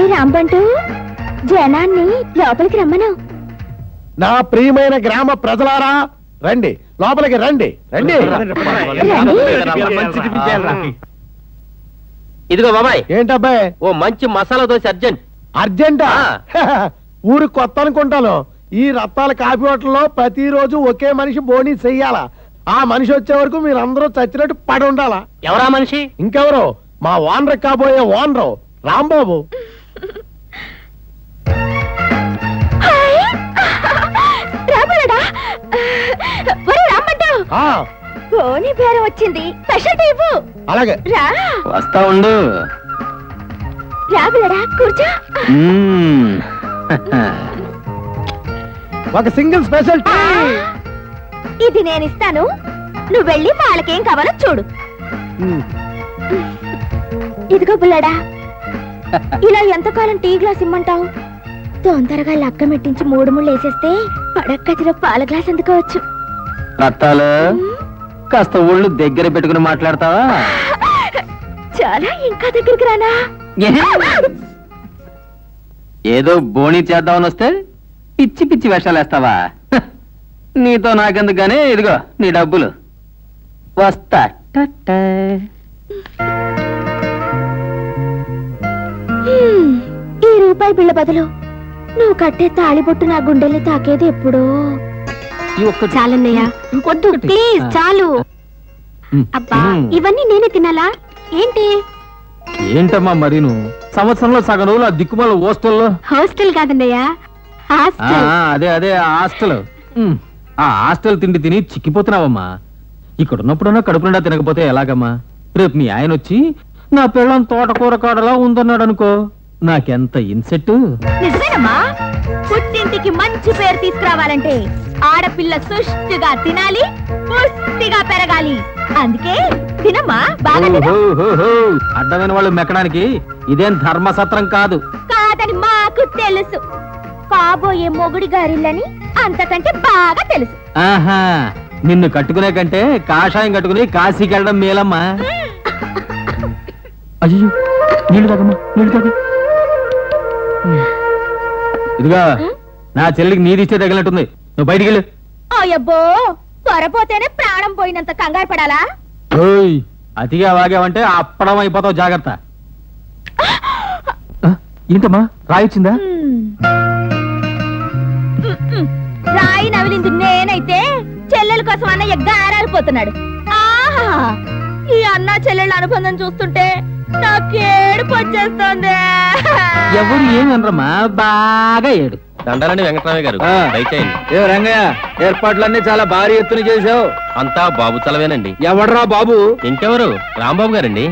రే రాంబంటూ జనాన్ని లోపలికి రమ్మను నా ప్రియమైన గ్రామ ప్రజలారా రండి లోపలికి రండి రండి ఇదిగో బాబాయ్ ఏంటబ్బాయి ఓ మంచి మసాలా దోశ అర్జెంట్ అర్జెంటా. ఊరు కొత్త అనుకుంటాను ఈ రత్తాల కాఫీ హోటల్లో ప్రతిరోజు ఒకే మనిషి బోని చెయ్యాలా ఆ మనిషి వచ్చే వరకు మీరందరూ చచ్చినట్టు పడి ఉండాలా ఎవరా మనిషి ఇంకెవరు మా ఓనర్ కాబోయే ఓనరు రాంబాబు ఆ. పోనీ పేరు వచ్చింది. స్పెషల్ ఇవ్వు. అలాగే. రా. వస్తా ఉండు. రాబులడా కూర్చో. ఒక సింగిల్ స్పెషల్ టీ. ఇది నేను ఇస్తాను. నువ్వు వెళ్ళి వాళ్ళకేం కావాలో చూడు. ఇదిగో బుల్లడా. ఇలా ఎంతకాలం టీ గ్లాస్ ఇమ్మంటావు? తొందరగా లక్క మెట్టించి మూడు ముళ్ళు వేసేస్తే పడక్కదిలో పాల గ్లాస్ అందుకోవచ్చు. రత్తాలు కాస్త ఒళ్ళు దగ్గర పెట్టుకుని మాట్లాడతావా? చాలా ఇంకా దగ్గరికి రానా? ఏదో బోణి చేద్దామని వస్తే పిచ్చి పిచ్చి వేషాలు వేస్తావా? నీతో నాకెందుకు గానీ ఇదిగో నీ డబ్బులు. వస్తా. ఈ రూపాయి బిళ్ళ బదులు నువ్వు కట్టే తాళిబొట్టు నా గుండెల్ని తాకేది ఎప్పుడో? చాలన్నయ్య వద్దు ప్లీజ్ చాలు. అబ్బా. ఇవన్నీ నేనే తినాలా? ఏంటి? ఏంటమ్మా మరి నువ్వు సంవత్సరంలో సగం రోజులు ఆ దిక్కుమాల హాస్టల్లో? హాస్టల్ కాదన్నయ్య హాస్టల్. అదే అదే హాస్టల్. ఆ హాస్టల్ తిండి తిని చిక్కిపోతున్నావమ్మా. ఇక్కడ ఉన్నప్పుడన్నా కడుపు నిండా తినకపోతే ఎలాగమ్మా? రేపు మీ ఆయన వచ్చి నా పిల్లం తోటకూర కాడలా ఉందన్నాడు అనుకో నాకెంత ఇన్సెట్ నిజమేనమ్మా. పుట్టింటికి మంచి పేరు తీసుకురావాలంటే ఆడపిల్ల సుష్టిగా తినాలి పుష్టిగా పెరగాలి. అందుకే తినమ్మా బాగా తిను. అడ్డమైన వాళ్ళు మెక్కడానికి ఇదేం ధర్మసత్రం కాదు. కాదని మాకు తెలుసు. కాబోయే మొగుడి గారిల్లని అంతకంటే బాగా తెలుసు. ఆహా నిన్ను కట్టుకునే కంటే కాషాయం కట్టుకుని కాశీకి వెళ్ళడం మేలమ్మా అయ్యో నీళ్ళు తాగమ్మా నీళ్ళు తాగు. ఇదిగా నా చెల్లికి నీది ఇచ్చే తగిలినట్టుంది. నువ్వు బయటికి వెళ్ళు. అయ్యబ్బో త్వరపోతేనే ప్రాణం పోయినంత కంగారు పడాలా? ఓయ్ అతిగా వాగావంటే అప్పడం అయిపోతావు జాగ్రత్త. ఏంటమ్మా? రాయొచ్చిందా. రాయి నవిలింది నేనైతే చెల్లెల కోసం అన్నయ్య గారాలిపోతున్నాడు ఆహా! ఈ అన్న చెల్లెళ్ళ అనుబంధం చూస్తుంటే నాకేడుపు వచ్చేస్తుంది ఎవరు ఏమనరమ్మా బాగా ఏడు. దండాలండి వెంకటరామయ్య గారు ఆ. దయచేయండి. ఏ రంగయ్య ఏర్పాట్లన్నీ చాలా భారీ ఎత్తున చేసావు అంతా బాబు చలవేనండి. ఎవడరా బాబు? ఇంకెవరు? రాంబాబు గారండి.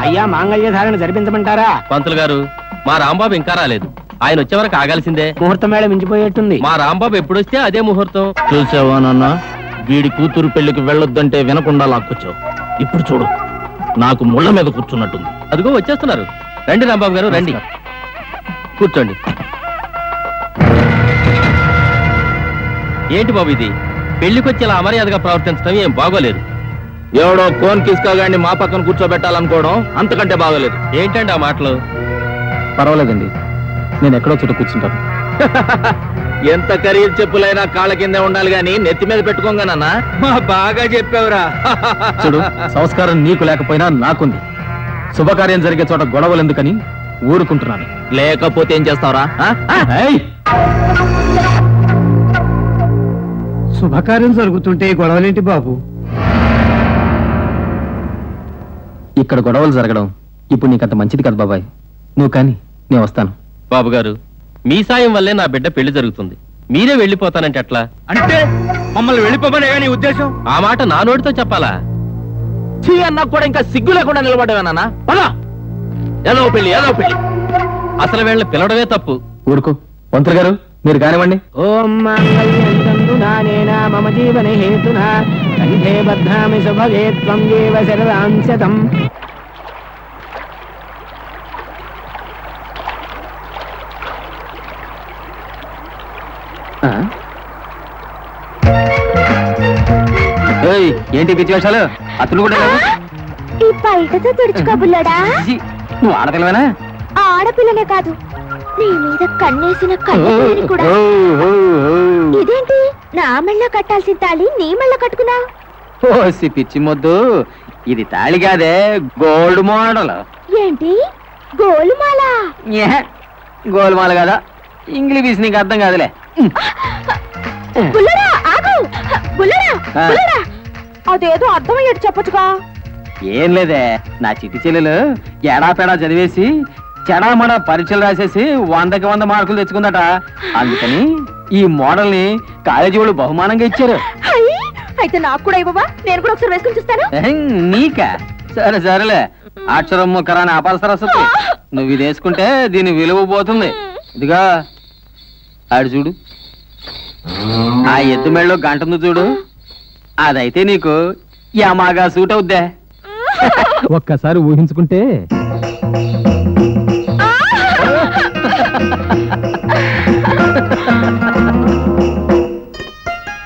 అయ్యా మాంగళ్య ధారణ జరిపించమంటారా? పంతులు గారు మా రాంబాబు ఇంకా రాలేదు. ఆయన వచ్చే వరకు ఆగాల్సిందే. ముహూర్తం మేళ మించిపోయేట్టుంది. మా రాంబాబు ఎప్పుడొస్తే అదే ముహూర్తం. చూసావా నాన్న? వీడి కూతురు పెళ్ళికి వెళ్ళొద్దంటే వినకుండా లాక్కొచ్చావు. ఇప్పుడు చూడు. నాకు ముళ్ళ మీద కూర్చున్నట్టుంది. అదిగో వచ్చేస్తున్నారు. రండి రాంబాబు గారు రండి. కూర్చోండి. ఏంటి బాబు ఇది? పెళ్ళికొచ్చి ఇలా అమర్యాదగా ప్రవర్తించడం ఏం బాగోలేదు. ఎవడో కోన్ కిస్కాగాడిని మా పక్కన కూర్చోబెట్టాలనుకోవడం అంతకంటే బాగోలేదు. ఏంటండి ఆ మాటలు? పర్వాలేదండి. నేను ఎక్కడో చోట కూర్చుంటాను. ఎంత ఖరీదు చెప్పులైనా కాళ్ళ కిందే ఉండాలి గాని నెత్తి మీద పెట్టుకోగానన్నా బాగా చెప్పావురా. చూడు సంస్కారం నీకు లేకపోయినా నాకుంది. శుభకార్యం జరిగే చోట గొడవలు ఎందుకని ఊరుకుంటున్నాను. లేకపోతే ఏం చేస్తావురా? శుభకార్యం జరుగుతుంటే గొడవలేంటి బాబు? ఇక్కడ గొడవలు జరగడం ఇప్పుడు నీకంత మంచిది కదా బాబాయ్. నువ్వు కానీ నేను వస్తాను. బాబు గారు మీ సాయం వల్లే నా బిడ్డ పెళ్ళి జరుగుతుంది. మీరే వెళ్ళిపోతానంటే ఎట్లా? అంటే మమ్మల్ని వెళ్ళిపోమనే నీ ఉద్దేశం? ఆ మాట నా నోటితో చెప్పాలా? చీ అన్నా కూడా ఇంకా సిగ్గు లేకుండా నిలబడ్డావేనా పదా. ఏదో పెళ్ళి ఏదో పెళ్ళి. అసలు వీళ్ళని పిలవడమే తప్పు. ఊరుకో. మంత్రి గారు మీరు కానివ్వండి. ఓం మాంగళ్యంతందునానేన మమ జీవన హేతునా? కంఠే బధ్నామి సుభగే త్వం జీవ శరదాం ఏంటి పిచ్చి వేషాలు? అతను కూడా లేవు? ఈ బయటతో తుడుచుకోబుల్లడా? నువ్వు ఆడపిల్లవేనా? ఆడపిల్లనే కాదు. నీ మీద కన్నేసిన కూడా. ఇదేంటి? నా మెళ్ళ కట్టాల్సిన తాళి నీ మెళ్ళ కట్టుకున్నా? ఓసి పిచ్చి మొద్దు. ఇది తాళి కాదే గోల్డ్ మోడల్. ఏంటి? గోలుమాల? గోల్మాల కదా? ఇంగ్లీష్ నీకు అర్థం కాదులే. బుల్లరా ఆగు. బుల్లరా ఆ. బుల్లరా. అదేదో అర్థమయ్యేది చెప్పొచ్చుగా. ఏం లేదే నా చిట్టి చెల్లెలు ఎడాపెడా చదివేసి చెడామడ పరీక్షలు రాసేసి వందకి వంద మార్కులు తెచ్చుకుందట. అందుకని ఈ మోడల్ని కాలేజీ వాళ్ళు బహుమానంగా ఇచ్చారు. అయితే నాకు కూడా ఇవ్వవా? నేను కూడా ఒకసారి వేసుకుని చూస్తాను. నీకా? సరే సరేలే. అక్షరం ముక్కరాని అపాల సరస్వతి నువ్వు ఇది వేసుకుంటే దీని విలువ పోతుంది. ఇదిగా ఆడు చూడు. ఆ ఎద్దు మెళ్ళలో గంట ఉంది చూడు. అదైతే నీకు యమాగా సూట్ అవుద్దే. ఒక్కసారి ఊహించుకుంటే.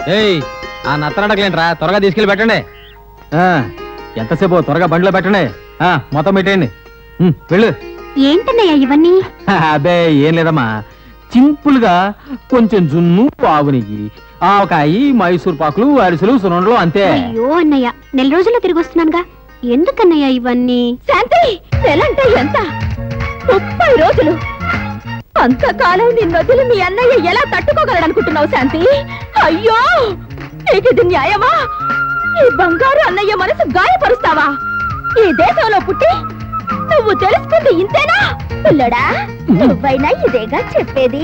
ఏయ్ ఆ నత్తనడకలేంట్రా? త్వరగా తీసుకెళ్ళి పెట్టండి. ఆ, ఎంతసేపు త్వరగా బండిలో పెట్టండి? ఆ, మొత్తం పెట్టేయండి. ఉమ్, వెళ్ళు. ఏంటన్నయ్య ఇవన్నీ? అబ్బే ఏం లేదమ్మా. సింపుల్గా కొంచెం జున్ను ఆవు నెయ్యి ఆవకాయి మైసూర్ పాకులు అరిసెలు సున్నుండలు అంతే. అయ్యో అన్నయ్య నెల రోజుల్లో తిరిగి వస్తున్నానుగా. ఎందుకన్నయ్య ఇవన్నీ? శాంతి నెలంటే ఎంత? ముప్పై రోజులు. అంతకాలం నిన్నొదిలి మీ అన్నయ్య ఎలా తట్టుకోగలడనుకుంటున్నావు శాంతి? అయ్యో! నీకు ఇది న్యాయమా? ఈ బంగారు అన్నయ్య మనసు గాయపరుస్తావా? ఈ దేశంలో పుట్టి నువ్వు తెలుసుకుంది ఇంతేనా? పిల్లడా నువ్వైనా ఇదేగా చెప్పేది?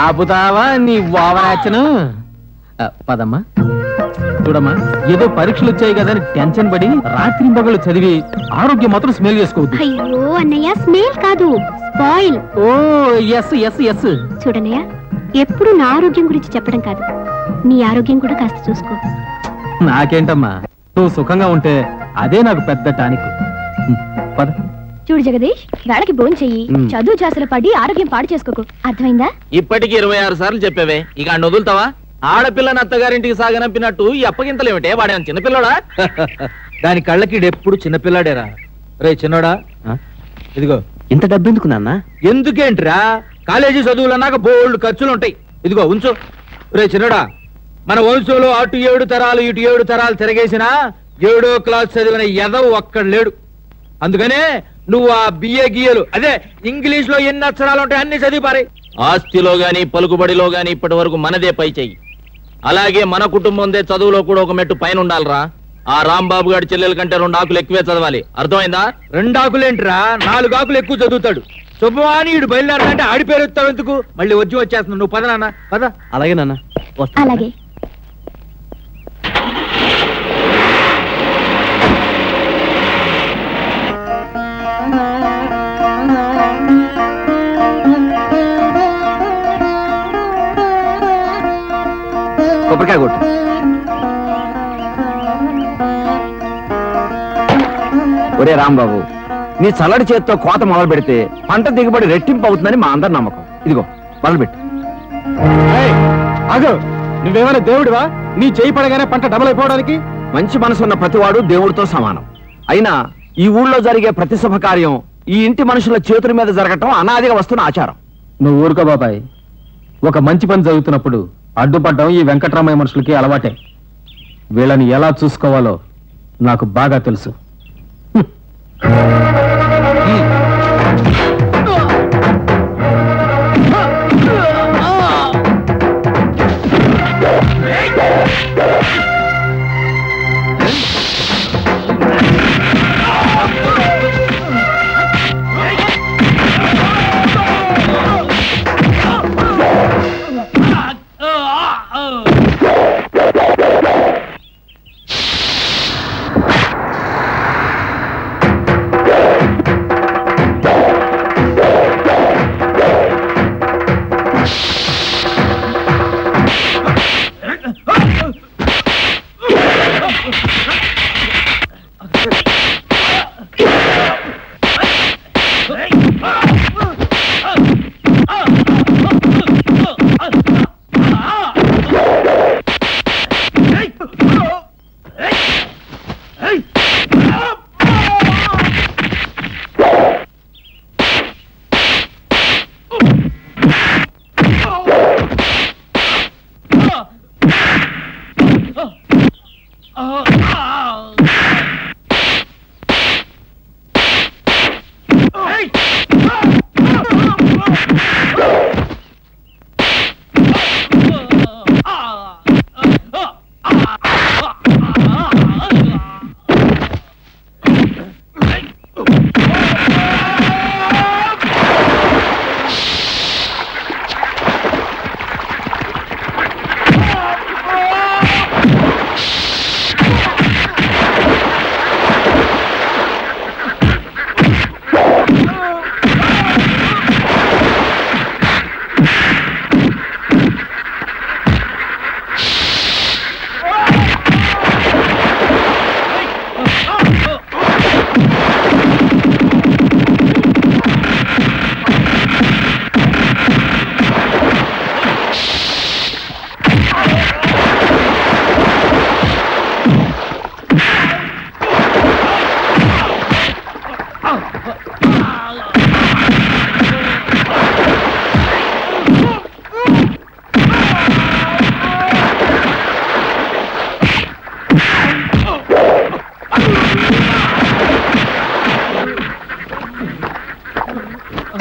ఆపుతావా నీ వావనాచను పదమ్మా. చూడమ్మా ఏదో పరీక్షలు వచ్చాయి కదా అని టెన్షన్ పడి రాత్రి పగలు చదివి ఆరోగ్యం మాత్రం స్మెల్ చేసుకోవద్దు. అయ్యో అన్నయ్య స్నేల్ కాదు స్పాయిల్. ఓ ఎస్ ఎస్ ఎస్ చూడనయ్య ఎప్పుడు నా ఆరోగ్యం గురించి చెప్పడం కాదు. నీ ఆరోగ్యం కూడా కాస్త చూసుకో. నాకేంటమ్మా నువ్వు సుఖంగా ఉంటే అదే నాకు పెద్ద టానిక్. పద. చూడు జగదీష్ వేళకి భోజనం చెయ్యి. చదువు చాసలు పడి ఆరోగ్యం పాడు చేసుకోకు. అర్థమైందా? ఇప్పటికి ఇరవై ఆరు సార్లు చెప్పావే. ఇక అన్న వదులుతావా? ఆడపిల్లని అత్తగారింటికి సాగనంపినట్టు ఈ అప్పగింతలేమిటే? వాడేమో చిన్నపిల్లడా? దాని కళ్ళకి ఎప్పుడు చిన్నపిల్లాడేరా. రే చిన్నోడా. ఇదిగో. ఇంత డబ్బెందుకు నాన్న? ఎందుకేంట్రా? కాలేజీ చదువులు అన్నాక బోల్డ్ ఖర్చులు ఉంటాయి ఇదిగో ఉంచు. రే చిన్నడా. మన వంశంలో అటు ఏడు తరాలు ఇటు ఏడు తరాలు తిరగేసినా ఏడో క్లాస్ చదివిన ఎదవ ఒక్కడు లేడు. అందుకనే నువ్వు ఆ బిఏ గియ్యలు అదే ఇంగ్లీష్లో ఎన్ని అక్షరాలు ఉంటాయి అన్ని చదివి పారే ఆస్తిలో గాని పలుకుబడిలో గాని ఇప్పటి వరకు మనదే పై చెయ్యి. అలాగే మన కుటుంబందే చదువులో కూడా ఒక మెట్టు పైన ఉండాలిరా. ఆ రాంబాబు గారి చెల్లెల కంటే రెండు ఆకులు ఎక్కువే చదవాలి. అర్థమైందా? రెండు ఆకులేంట్రా? నాలుగు ఆకులు ఎక్కువ చదువుతాడు. శుభవాని ఇడు బయలుదేరదంటే ఆడి పేరు ఎందుకు? మళ్ళీ వచ్చి వచ్చేస్తున్నావు. నువ్వు పద నాన్న పద. అలాగే నాన్న అలాగే. కొబ్బరికాయ కొట్టు. ఒరే రాంబాబు నీ చల్లడి చేత్తో కోత మొదలు పెడితే పంట దిగుబడి రెట్టింపు అవుతుందని మా అందరి నమ్మకం. ఇదిగో మొదలుపెట్టు. అగో నువ్వేమైనా దేవుడివా? నీ చేయి పడగానే పంట డబల్ అయిపోవడానికి? మంచి మనసున్న ప్రతివాడు దేవుడితో సమానం. అయినా ఈ ఊళ్ళో జరిగే ప్రతి శుభకార్యం ఈ ఇంటి మనుషుల చేతుల మీద జరగటం అనాదిగా వస్తున్న ఆచారం. నువ్వు ఊరుకో బాబాయ్. ఒక మంచి పని జరుగుతున్నప్పుడు అడ్డుపడ్డం ఈ వెంకటరామయ్య మనుషులకి అలవాటే. వీళ్ళని ఎలా చూసుకోవాలో నాకు బాగా తెలుసు.